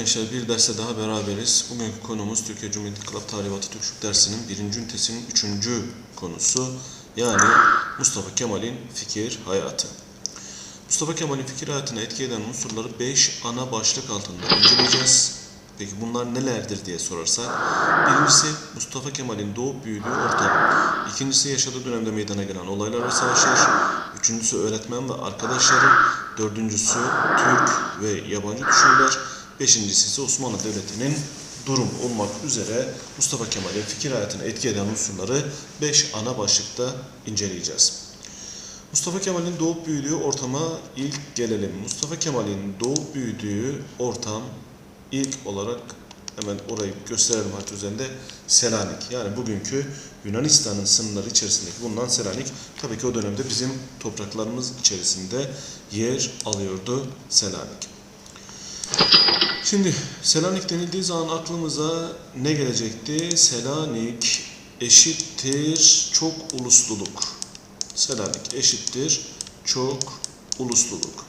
gençler bir derste daha beraberiz. Bugünkü konumuz Türkiye Cumhuriyeti Club Tarihi ve Türkçülük dersinin birinci ünitesinin üçüncü konusu. Yani Mustafa Kemal'in fikir hayatı. Mustafa Kemal'in fikir hayatına etki eden unsurları 5 ana başlık altında inceleyeceğiz. Peki bunlar nelerdir diye sorarsak. Birincisi Mustafa Kemal'in doğup büyüdüğü ortam. İkincisi yaşadığı dönemde meydana gelen olaylar ve savaşlar. Üçüncüsü öğretmen ve arkadaşları. Dördüncüsü Türk ve yabancı düşünürler. Beşincisi ise Osmanlı Devleti'nin durum olmak üzere Mustafa Kemal'in fikir hayatına etki eden unsurları 5 ana başlıkta inceleyeceğiz. Mustafa Kemal'in doğup büyüdüğü ortama ilk gelelim. Mustafa Kemal'in doğup büyüdüğü ortam ilk olarak hemen orayı gösterelim harita üzerinde Selanik. Yani bugünkü Yunanistan'ın sınırları içerisindeki bulunan Selanik. Tabii ki o dönemde bizim topraklarımız içerisinde yer alıyordu Selanik. Şimdi Selanik denildiği zaman aklımıza ne gelecekti? Selanik eşittir çok ulusluluk. Selanik eşittir çok ulusluluk.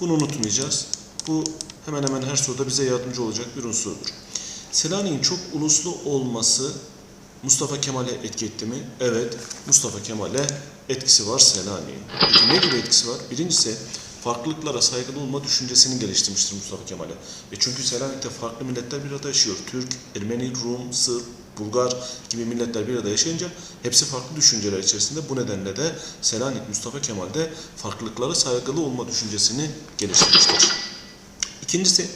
Bunu unutmayacağız. Bu hemen hemen her soruda bize yardımcı olacak bir unsurdur. Selanik'in çok uluslu olması Mustafa Kemal'e etki etti mi? Evet, Mustafa Kemal'e etkisi var Selanik'in. Ne gibi etkisi var? Birincisi farklılıklara saygılı olma düşüncesini geliştirmiştir Mustafa Kemal'e. E çünkü Selanik'te farklı milletler bir arada yaşıyor. Türk, Ermeni, Rum, Sırp, Bulgar gibi milletler bir arada yaşayınca hepsi farklı düşünceler içerisinde. Bu nedenle de Selanik Mustafa Kemal'de farklılıklara saygılı olma düşüncesini geliştirmiştir. İkincisi,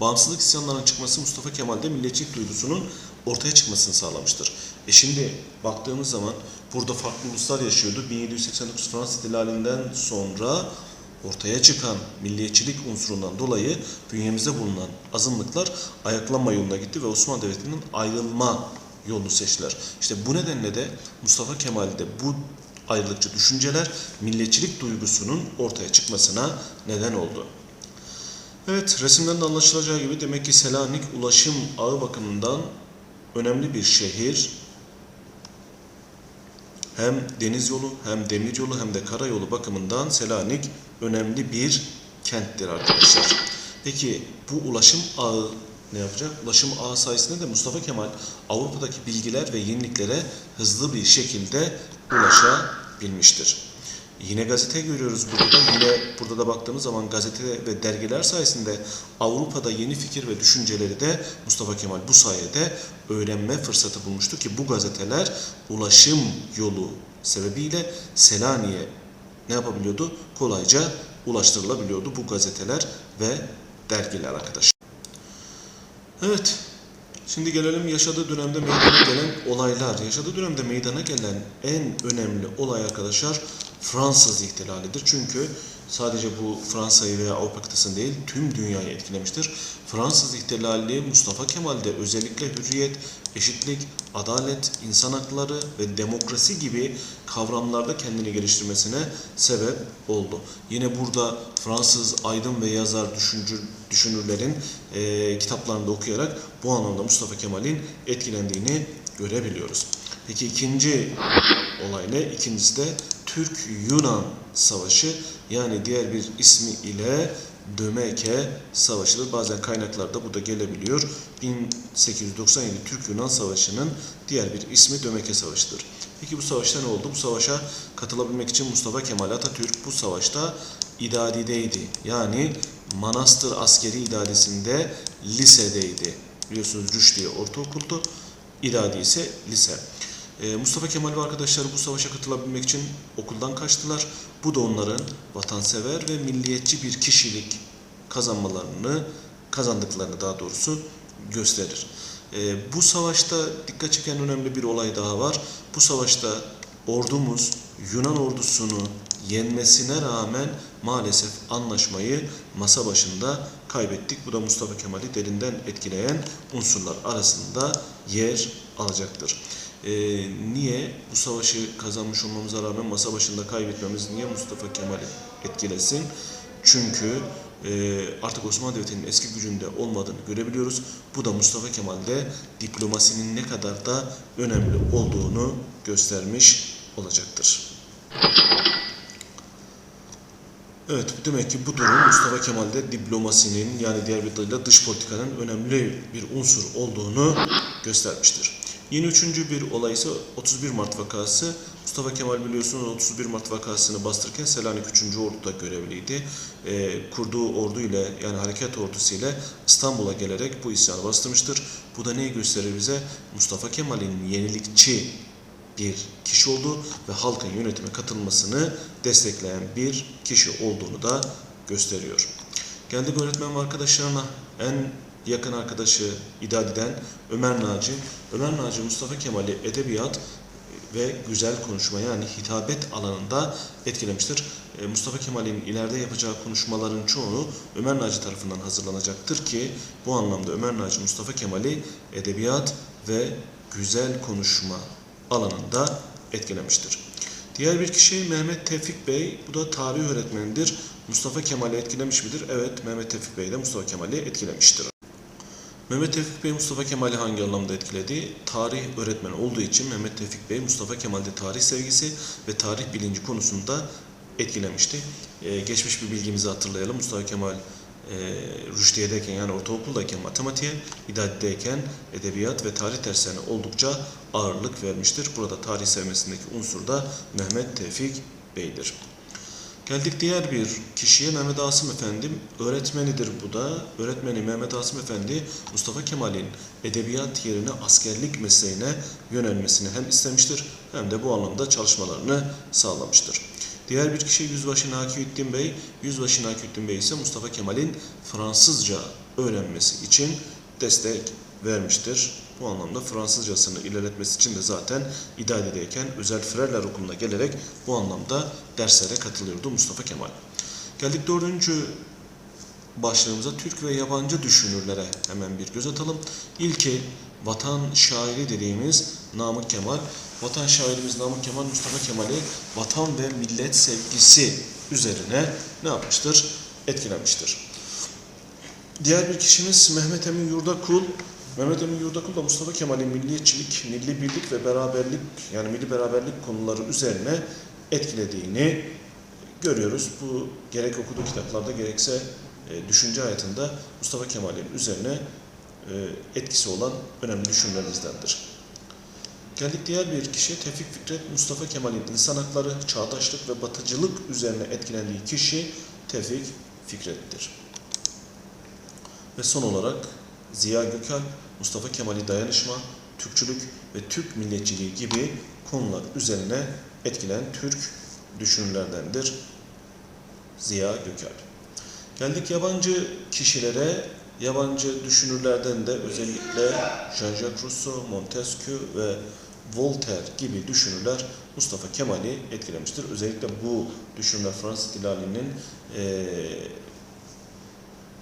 bağımsızlık isyanlarının çıkması Mustafa Kemal'de milliyetçilik duygusunun ortaya çıkmasını sağlamıştır. E şimdi baktığımız zaman burada farklı uluslar yaşıyordu. 1789 Fransız ihtilalinden sonra ortaya çıkan milliyetçilik unsurundan dolayı bünyemizde bulunan azınlıklar ayaklanma yoluna gitti ve Osmanlı Devleti'nin ayrılma yolunu seçtiler. İşte bu nedenle de Mustafa Kemal'de bu ayrılıkçı düşünceler milliyetçilik duygusunun ortaya çıkmasına neden oldu. Evet, resimden de anlaşılacağı gibi demek ki Selanik ulaşım ağı bakımından önemli bir şehir. Hem deniz yolu, hem demir yolu, hem de karayolu bakımından Selanik önemli bir kenttir arkadaşlar. Peki bu ulaşım ağı ne yapacak? Ulaşım ağı sayesinde de Mustafa Kemal Avrupa'daki bilgiler ve yeniliklere hızlı bir şekilde ulaşabilmiştir. Yine gazete görüyoruz burada da. Yine burada da baktığımız zaman gazete ve dergiler sayesinde Avrupa'da yeni fikir ve düşünceleri de Mustafa Kemal bu sayede öğrenme fırsatı bulmuştu ki bu gazeteler ulaşım yolu sebebiyle Selanik'e ne yapabiliyordu? Kolayca ulaştırılabiliyordu bu gazeteler ve dergiler arkadaşlar. Evet, Şimdi gelelim yaşadığı dönemde meydana gelen olaylar. Yaşadığı dönemde meydana gelen en önemli olay arkadaşlar Fransız ihtilalidir. Çünkü sadece bu Fransa'yı veya Avrupa kıtasını değil tüm dünyayı etkilemiştir. Fransız ihtilali Mustafa Kemal'de özellikle hürriyet, eşitlik, adalet, insan hakları ve demokrasi gibi kavramlarda kendini geliştirmesine sebep oldu. Yine burada Fransız aydın ve yazar düşüncü, düşünürlerin e, kitaplarında okuyarak bu anlamda Mustafa Kemal'in etkilendiğini görebiliyoruz. Peki ikinci olay ne? İkincisi de Türk-Yunan Savaşı yani diğer bir ismi ile Dömeke Savaşı'dır. Bazen kaynaklarda bu da gelebiliyor. 1897 Türk-Yunan Savaşı'nın diğer bir ismi Dömeke Savaşı'dır. Peki bu savaşta ne oldu? Bu savaşa katılabilmek için Mustafa Kemal Atatürk bu savaşta idadideydi. Yani Manastır Askeri İdadesi'nde lisedeydi. Biliyorsunuz Rüşdiye ortaokuldu. İdadi ise lise. Ee, Mustafa Kemal ve arkadaşları bu savaşa katılabilmek için okuldan kaçtılar. Bu da onların vatansever ve milliyetçi bir kişilik kazanmalarını, kazandıklarını daha doğrusu gösterir. Ee, bu savaşta dikkat çeken önemli bir olay daha var. Bu savaşta ordumuz Yunan ordusunu yenmesine rağmen maalesef anlaşmayı masa başında kaybettik. Bu da Mustafa Kemal'i derinden etkileyen unsurlar arasında yer alacaktır. Ee, niye bu savaşı kazanmış olmamıza rağmen masa başında kaybetmemiz niye Mustafa Kemal'i etkilesin? Çünkü e, artık Osmanlı Devleti'nin eski gücünde olmadığını görebiliyoruz. Bu da Mustafa Kemal'de diplomasinin ne kadar da önemli olduğunu göstermiş olacaktır. Evet, demek ki bu durum Mustafa Kemal'de diplomasinin yani diğer bir dış politikanın önemli bir unsur olduğunu göstermiştir. Yeni üçüncü bir olay ise 31 Mart vakası. Mustafa Kemal biliyorsunuz 31 Mart vakasını bastırırken Selanik 3. Ordu'da görevliydi. Ee, kurduğu ordu ile yani harekat ordusu ile İstanbul'a gelerek bu isyanı bastırmıştır. Bu da neyi gösterir bize? Mustafa Kemal'in yenilikçi bir kişi olduğu ve halkın yönetime katılmasını destekleyen bir kişi olduğunu da gösteriyor. Geldik öğretmen arkadaşlarına en yakın arkadaşı idad eden Ömer Naci. Ömer Naci Mustafa Kemal'i edebiyat ve güzel konuşma yani hitabet alanında etkilemiştir. E, Mustafa Kemal'in ileride yapacağı konuşmaların çoğunu Ömer Naci tarafından hazırlanacaktır ki bu anlamda Ömer Naci Mustafa Kemal'i edebiyat ve güzel konuşma alanında etkilemiştir. Diğer bir kişi Mehmet Tevfik Bey, bu da tarih öğretmenidir. Mustafa Kemal'i etkilemiş midir? Evet, Mehmet Tevfik Bey de Mustafa Kemal'i etkilemiştir. Mehmet Tevfik Bey Mustafa Kemal'i hangi anlamda etkiledi? Tarih öğretmeni olduğu için Mehmet Tevfik Bey Mustafa Kemal'de tarih sevgisi ve tarih bilinci konusunda etkilemişti. Ee, geçmiş bir bilgimizi hatırlayalım. Mustafa Kemal e, rüştiyedeyken yani ortaokuldayken matematiğe, idaddeyken edebiyat ve tarih derslerine oldukça ağırlık vermiştir. Burada tarih sevmesindeki unsur da Mehmet Tevfik Bey'dir. Geldik diğer bir kişiye Mehmet Asım Efendi öğretmenidir bu da. Öğretmeni Mehmet Asım Efendi Mustafa Kemal'in edebiyat yerine askerlik mesleğine yönelmesini hem istemiştir hem de bu anlamda çalışmalarını sağlamıştır. Diğer bir kişi Yüzbaşı Nakiüddin Bey. Yüzbaşı Nakiüddin Bey ise Mustafa Kemal'in Fransızca öğrenmesi için destek vermiştir. Bu anlamda Fransızcasını ilerletmesi için de zaten İdade'deyken özel Frerler Okulu'na gelerek bu anlamda derslere katılıyordu Mustafa Kemal. Geldik dördüncü başlığımıza Türk ve yabancı düşünürlere hemen bir göz atalım. İlki vatan şairi dediğimiz Namık Kemal. Vatan şairimiz Namık Kemal Mustafa Kemal'i vatan ve millet sevgisi üzerine ne yapmıştır? Etkilemiştir. Diğer bir kişimiz Mehmet Emin Yurdakul. Mehmet Emin Yurdakul da Mustafa Kemal'in milliyetçilik, milli birlik ve beraberlik yani milli beraberlik konuları üzerine etkilediğini görüyoruz. Bu gerek okuduğu kitaplarda gerekse e, düşünce hayatında Mustafa Kemal'in üzerine e, etkisi olan önemli düşünürlerimizdendir. Geldik diğer bir kişi Tevfik Fikret Mustafa Kemal'in insan hakları, çağdaşlık ve batıcılık üzerine etkilendiği kişi Tevfik Fikret'tir. Ve son olarak Ziya Gökalp, Mustafa Kemal'i dayanışma, Türkçülük ve Türk milliyetçiliği gibi konular üzerine etkilen Türk düşünürlerdendir Ziya Gökalp. Geldik yabancı kişilere, yabancı düşünürlerden de özellikle Jean-Jacques Rousseau, Montesquieu ve Voltaire gibi düşünürler Mustafa Kemal'i etkilemiştir. Özellikle bu düşünürler Fransız ihtilalinin e,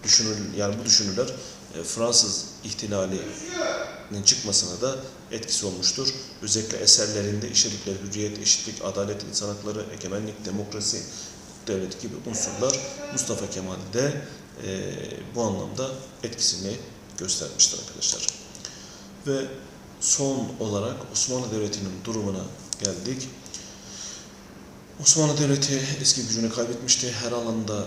düşünür yani bu düşünürler e, Fransız ihtilalinin çıkmasına da etkisi olmuştur. Özellikle eserlerinde işledikleri hürriyet, eşitlik, adalet, insan hakları, egemenlik, demokrasi, devlet gibi unsurlar Mustafa Kemal'de e, bu anlamda etkisini göstermiştir arkadaşlar. Ve son olarak Osmanlı Devleti'nin durumuna geldik. Osmanlı Devleti eski gücünü kaybetmişti. Her alanda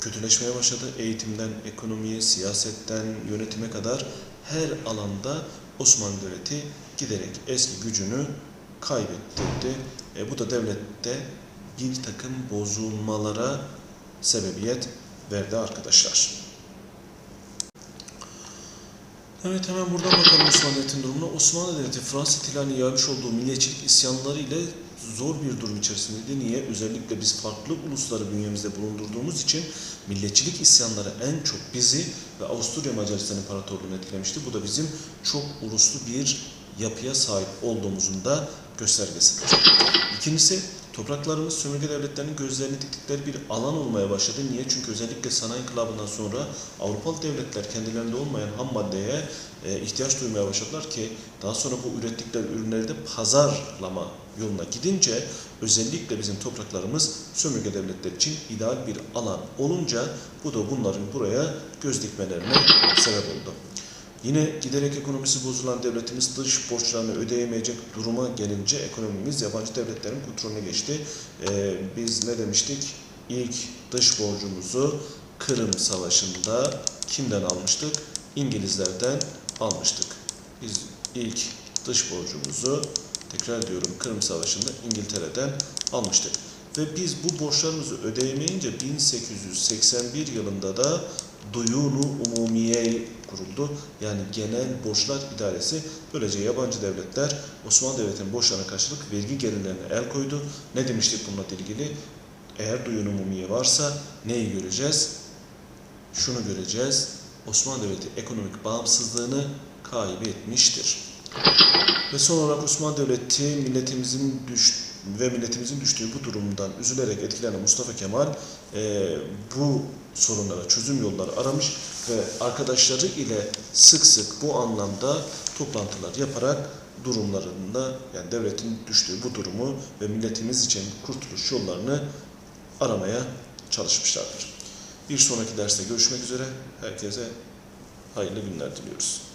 kötüleşmeye başladı. Eğitimden ekonomiye, siyasetten yönetime kadar her alanda Osmanlı Devleti giderek eski gücünü kaybettirdi. E, bu da devlette bir takım bozulmalara sebebiyet verdi arkadaşlar. Evet hemen buradan bakalım Osmanlı Devleti'nin durumuna. Osmanlı Devleti Fransız ihtilalinin yaymış olduğu milliyetçilik isyanları ile zor bir durum içerisindeydi. Niye? Özellikle biz farklı ulusları bünyemizde bulundurduğumuz için milliyetçilik isyanları en çok bizi ve Avusturya Macaristan İmparatorluğu'nu etkilemişti. Bu da bizim çok uluslu bir yapıya sahip olduğumuzun da göstergesidir. İkincisi Topraklarımız sömürge devletlerinin gözlerini diktikleri bir alan olmaya başladı. Niye? Çünkü özellikle sanayi inkılabından sonra Avrupalı devletler kendilerinde olmayan ham maddeye e, ihtiyaç duymaya başladılar ki daha sonra bu ürettikleri ürünleri de pazarlama yoluna gidince özellikle bizim topraklarımız sömürge devletler için ideal bir alan olunca bu da bunların buraya göz dikmelerine sebep oldu. Yine giderek ekonomisi bozulan devletimiz dış borçlarını ödeyemeyecek duruma gelince ekonomimiz yabancı devletlerin kontrolüne geçti. Ee, biz ne demiştik? ilk dış borcumuzu Kırım Savaşı'nda kimden almıştık? İngilizlerden almıştık. Biz ilk dış borcumuzu tekrar diyorum Kırım Savaşı'nda İngiltere'den almıştık. Ve biz bu borçlarımızı ödeyemeyince 1881 yılında da Duyunu Umumiye kuruldu. Yani Genel Borçlar İdaresi. Böylece yabancı devletler Osmanlı Devleti'nin borçlarına karşılık vergi gelirlerine el koydu. Ne demiştik bununla ilgili? Eğer Duyunu Umumiye varsa neyi göreceğiz? Şunu göreceğiz. Osmanlı Devleti ekonomik bağımsızlığını kaybetmiştir. Ve son olarak Osmanlı Devleti milletimizin düş ve milletimizin düştüğü bu durumdan üzülerek etkilenen Mustafa Kemal e, bu sorunlara çözüm yolları aramış ve arkadaşları ile sık sık bu anlamda toplantılar yaparak durumlarında yani devletin düştüğü bu durumu ve milletimiz için kurtuluş yollarını aramaya çalışmışlardır. Bir sonraki derste görüşmek üzere. Herkese hayırlı günler diliyoruz.